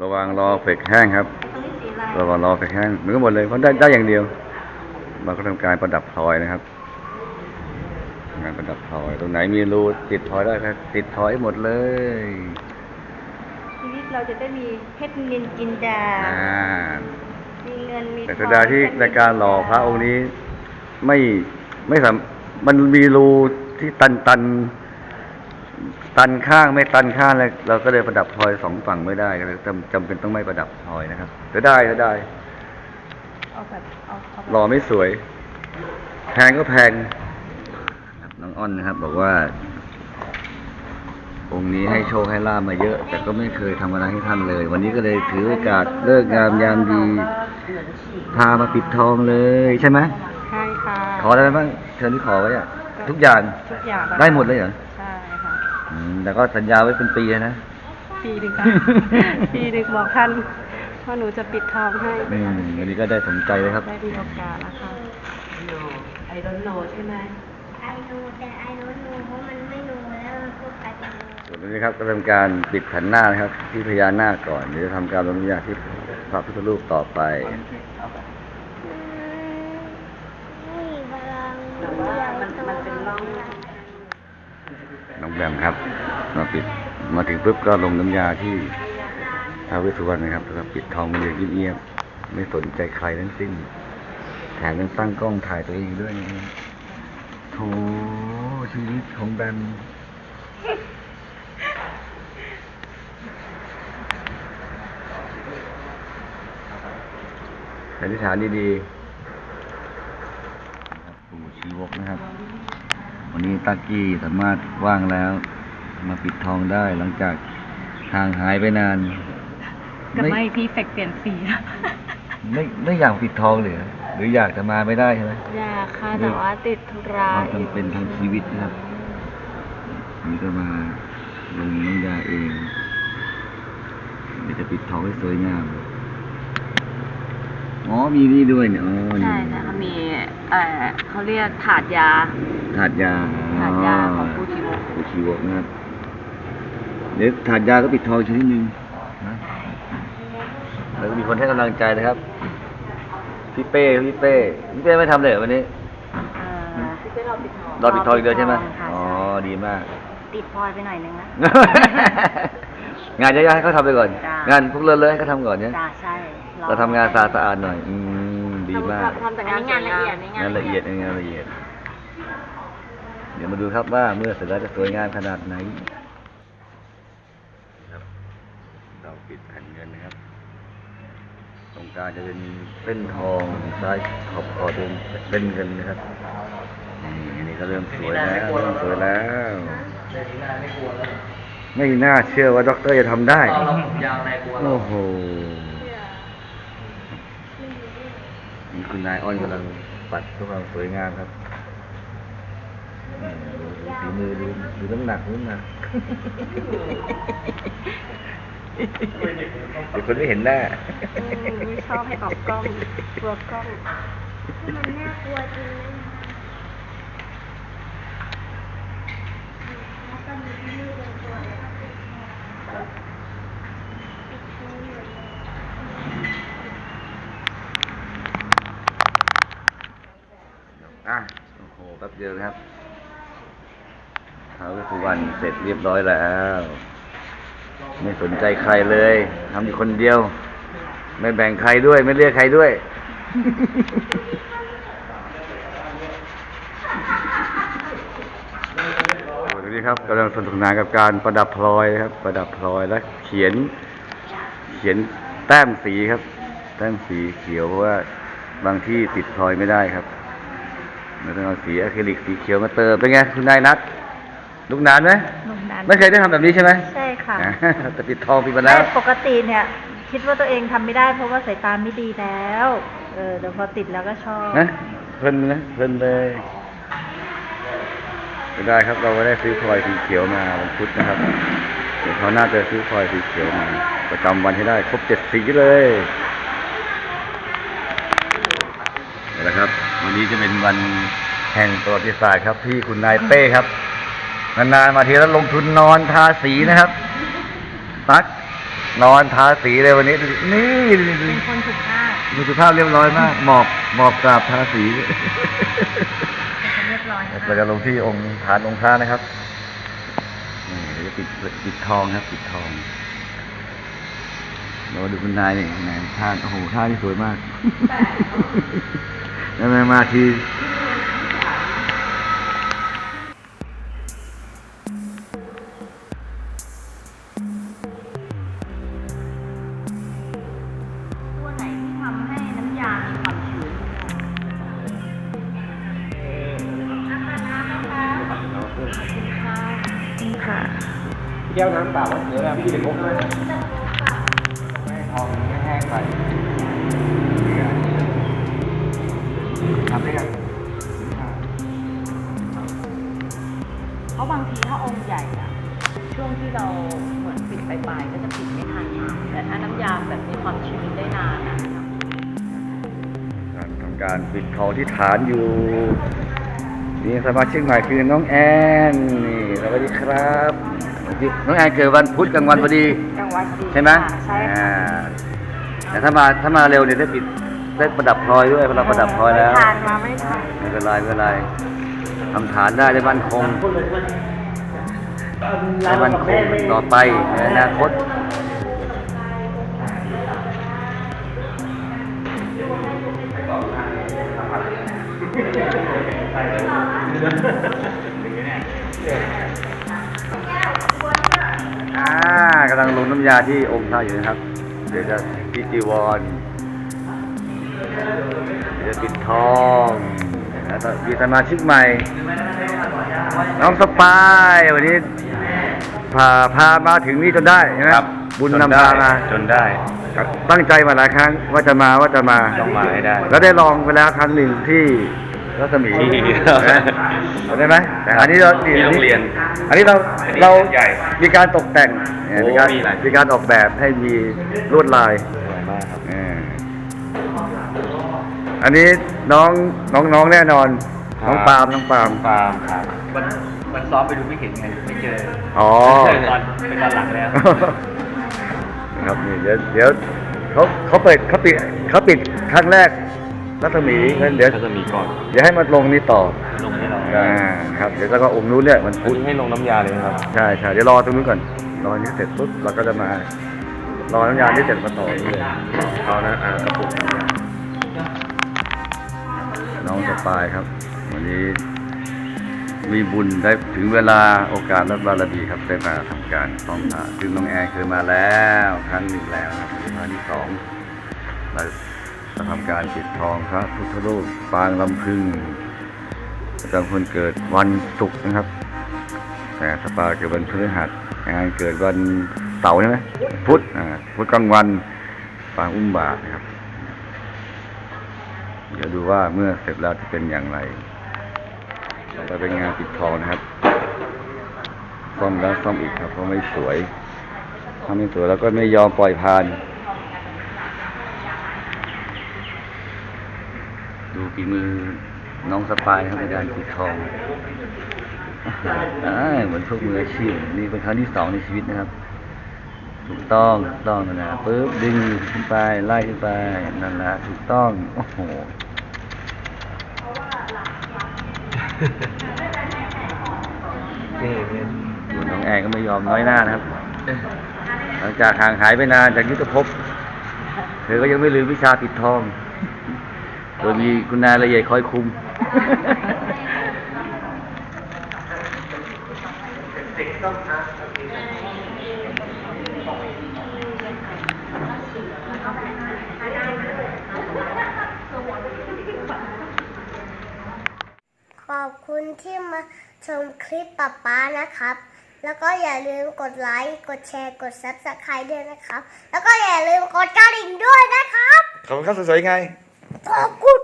ระวังรอเฟกแห้งครับตรงนี้สีอะไรระวังรอเฟกแห้งเหมือนกันหมดเลยเพราะได้ได้อย่างเดียว เราก็ทำการประดับพลอยนะครับ งานประดับพลอย ตรงไหนมีรูติดพลอยได้ครับ ติดพลอยหมดเลย ชีวิตเราจะได้มีเพชรนินจินดาอ่ามีเงินมีแต่ทเสีอยงดายที่เพชในการหล่อพระองค์นี้ ไม่ไม่สามมันมีรูที่ตันตัน ตันข้างไม่ตันข้างเลยเราก็เลยประดับพลอยสองฝั่งไม่ได้ก็เลยจำจำเป็นต้องไม่ประดับพลอยนะครับเสียดายเสียดายเอาแบบเอาเอาแบบหล่อไม่สวย แพงก็แพงครับน้องอ้อนนะครับ บอกว่า องค์นี้ให้โชคให้ลาบมาเยอะ แต่ก็ไม่เคยทำอะไรให้ท่านเลย วันนี้ก็เลยถือโอกาสเลิกงามยามดี พามาปิดทองเลยใช่ไหมใช่ค่ะขออะไรบ้างเชิญที่ขอไว้อะทุกอย่างทุกอย่างได้หมดเลยเหรอ ใช่ค่ะอืม แต่ก็สัญญาไว้เป็นปีเลยนะ ปีหนึ่งค่ะ ปีหนึ่งบอกท่านว่าหนูจะปิดทองให้อืมวันนี้ก็ได้สมใจเลยครับ ได้มีโอกาสแล้วค่ะไอรอนโนใช่ไหม ไอโนแต่ไอโนโนเพราะมันไม่โนแล้วมันก็กลายเป็นโนส่วนนี้ครับก็ทำการปิดแผ่นหน้านะครับ ที่พญานาคก่อนเดี๋ยวจะทำการลงน้ำยาที่พระพุทธรูปต่อไป นี่พลัง แต่ว่ามันมันเป็นร่อง น้อง แบมครับมาปิดมาถึงปุ๊บก็ลงน้ำยาที่ท้าวเวสสุวรรณนะครับแล้วก็ปิดทองมันเลยเงียบๆไม่สนใจใครทั้งสิ้นแถมยังตั้งกล้องถ่ายตัวเองด้วยนะโถชีวิตของแบมอธิษฐานดีๆนะครับปู่ชีวกนะครับ วันนี้ตากี้สามารถว่างแล้ว มาปิดทองได้หลังจากห่างหายไปนาน ก็ไม่พี่เฟกเปลี่ยนสี ไม่ไม่อยากปิดทองเลยเหรอหรืออยากจะมาไม่ได้ใช่ไหม อยากค่ะแต่ว่าติดธุระเราจำเป็นทางชีวิตนะครับ นี่ก็มาลงน้ำยาเองเดี๋ยวจะปิดทองให้สวยงาม อ๋อมีนี่ด้วยเนี่ยอ๋อนี่ใช่ค่ะเขามีเอ่อเขาเรียกถาดยา ถาดยาถาดยาของปูชีวกปูชีวกนะครับเดี๋ยวถาดยาก็ปิดทองชนิดนึงนะแล้วก็มีคนให้กำลังใจนะครับ พี่เป้ พี่เป้ พี่เป้ไม่ทำเลยเหรอวันนี้เอ่อที่เป็นเราปิดทองรอปิดทองอีกเดือนใช่ไหมค่ะอ๋อ ดีมาก ติดพลอยไปหน่อยนึงนะ งานเยอะๆให้เขาทำไปก่อน จ้ะ งานพวกเลิศเลยให้เขาทำก่อนเนี่ยจ้าใช่เราทำงานสะอาดสะอาดหน่อย อืม ดีมาก ทำแต่งานงานละเอียดนี่งานละเอียดงานละเอียด เดี๋ยวมาดูครับว่าเมื่อเสร็จแล้วจะสวยงามขนาดไหนครับเราปิดแผ่นเงินนะครับ ตรงกลางจะเป็นเส้นทองซ้ายขอบขอบเป็นเส้นเงินนะครับนี่อันนี้ก็เริ่มสวยแล้วเริ่มสวยแล้ว ไม่น่าเชื่อว่าด็อกเตอร์จะทำได้โอ้โหนี่คุณนายอ้อนกำลังปัดเพื่อความสวยงามครับนี่ดูดูฝี มือดูดูน้ำหนักดูน้ำหนักเดี๋ยวคนไม่เห็นหน้าไม่ชอบให้ออกกล้องกลัวกล้อง มันน่ากลัวจริงนะแล้วก็มีที่มือเป็นตัวแล้วก็ปิดแขนปิดมือหมดเลยอะโอ้โหแป๊บเดียวนะครับ ท้าวเวสุวรรณเสร็จเรียบร้อยแล้ว ไม่สนใจใครเลยทำอยู่คนเดียว ไม่แบ่งใครด้วย ไม่เรียกใครด้วย สวัสดีครับกำลังสนุกสนานกับการประดับพลอยครับ ประดับพลอยและเขียน เขียนแต้มสีครับ แต้มสีเขียวเพราะว่าบางที่ติดพลอยไม่ได้ครับเราต้องเอาสีอะคริลิกสีเขียวมาเติมเป็นไงคุณนายนัด ลุกนานไหมลงดันไม่เคยได้ทำแบบนี้ใช่ไหมใช่ค่ะอ่าแต่ปิดทองปิดมาแล้วไม่ปกติเนี่ย คิดว่าตัวเองทำไม่ได้ เพราะว่าสายตาไม่ดีแล้ว เออแต่พอติดแล้วก็ชอบนะเพลินนะเพลินเลยก็ได้ครับเราก็ได้ซื้อพลอยสีเขียวมาวันพุธนะครับเดี๋ยวเขาวหน้าจะซื้อพลอยสีเขียวมาประจำวันให้ได้ ครบเจ็ดสีเลยนี่แหละครับ วันนี้จะเป็นวันแห่งประวัติศาสตร์ครับที่คุณนายเป้ครับ นานๆมาทีแล้วลงทุนนอนทาสีนะครับตักนอนทาสีเลยวันนี้ดูดินี่ดูดิดูเป็ดินคนสุภาพดูสุภาพเรียบร้อยมาก หมอบหมอบกราบทาสีเป็นคนเรียบร้อยนะเราจะลงที่องค์ฐานองค์พระนะครับนี่เดี๋ยวจะปิดปิดทองครับปิดทอง เราดูคุณนายนี่คุณนายท่านโอ้โหท่านี่สวยมากแล้วมามาที แก้วน้ำเปล่าเดี๋ยวเราพี่เด็กพกด้วยไม่ทองไม่แห้งไปทำได้ยังเพราะบางทีถ้าองค์ใหญ่อะช่วงที่เราเหมือนปิดปลายๆก็จะปิดไม่ทันแต่ถ้าน้ำยาแบบมีความชื้นได้นานอะการทำการปิดทองที่ฐานอยู่นี่สมาชิกใหม่คือน้องแอนนี่สวัสดีครับ น้องแอนเกิดวันพุธกลางวันพอดี กลางวันดีใช่ไหมค่ะใช่อ่าค่ะแต่ถ้ามาถ้ามาเร็วเนี่ยได้ปิดได้ประดับพลอยด้วยเราประดับพลอยแล้วทานมาไม่ทันไม่เป็นไรไม่เป็นไรทำฐานได้ได้มั่นคงได้มั่นคงต่อไปในอนาคต อ่ากำลังลงน้ำยาที่องค์พระอยู่นะครับ เดี๋ยวจะพิจีวรเดี๋ยวจะปิดทองแล้วก็มีสมาชิกใหม่ น้องสปายวันนี้พาพามาถึงนี่จนได้ใช่ไหมครับ บุญจนนำได้พามาจนได้ตั้งใจมาหลายครั้งว่าจะมาว่าจะมาต้องมาให้ได้ แล้วได้ลองไปแล้วครั้งหนึ่งที่ รัศมีที่นะจำได้ไหมแต่อันนี้เราที่โรงเรียนอันนี้เราอันนี้เราใหญ่มีการตกแต่งเนี่ยโอ้มีการมีหลาย มีการออกแบบให้มีลวดลายสวยมากครับอ่าอันนี้น้องน้องน้องแน่นอนน้องปาล์มน้องปาล์มปาล์มครับมันมันซ้อมไปดูไม่เห็นไงไม่เจออ๋อตอนเป็นตอนหลังแล้ว ครับนี่เดี๋ยวเดี๋ยวเขาเขาเปิดเขาปิดเขาปิดครั้งแรก รัศมีงั้นเดี๋ยวก็จะมีก่อนเดี๋ยวให้มันลงนี่ต่อลงให้เราอ่าครับเดี๋ยวแล้วก็องค์นู้นเนี่ยมันอันพุธนี้ให้ลงน้ำยาเลยนะครับใช่ใช่เดี๋ยวรอตรงนู้นก่อนรออันนี้เสร็จปุ๊บเราก็จะมารอน้ำยาที่เสร็จมาต่อนี่เลยเอานะอ่ากระปุกน้ำยาน้องสปายครับ วันนี้มีบุญได้ถึงเวลาโอกาสและบารมีครับได้มาทำการต้องพระซึ่งน้องแอนเคยมาแล้ว ครั้งหนึ่งแล้วนะครับครั้งที่สองเราจะ ทำการปิดทองพระพุทธรูปปางลำพึงประจำคนเกิดวันศุกร์นะครับ แต่สปาเกิดวันพฤหัสงานเกิดวันเสาร์ใช่ไหมพุธอ่าพุธกลางวันปางอุ้มบาทนะครับ เดี๋ยวดูว่าเมื่อเสร็จแล้วจะเป็นอย่างไรต่อไปเป็นงานปิดทองนะครับซ่อมแล้วซ่อมอีกครับเพราะไม่สวยถ้าไม่สวยแล้วก็ไม่ยอมปล่อยผ่าน ฝีมือน้องสปายครับในการปิดทองอเหมือนพวกมืออาชีพนี่เป็นครั้งที่สองในชีวิตนะครับ ถูกต้องถูกต้องนะปึ๊บดึงขึ้นไปไล่ขึ้นไปนั่นแหละถูกต้องโอ้โหนี่นี่ส่วนน้องแอนก็ไม่ยอมน้อยหน้านะครับ หลังจากห่างหายไปนานจากยุทธภพเธอก็ยังไม่ลืมวิชาปิดทอง โดยมีคุณนายละเอียดคอยคุม ขอบคุณที่มาชมคลิปป๊าป๊านะครับ แล้วก็อย่าลืมกดไลค์ กดแชร์ กด subscribe ด้วยนะครับ แล้วก็อย่าลืมกดกระดิ่งด้วยนะครับ ขอบคุณครับสวยๆไง Какой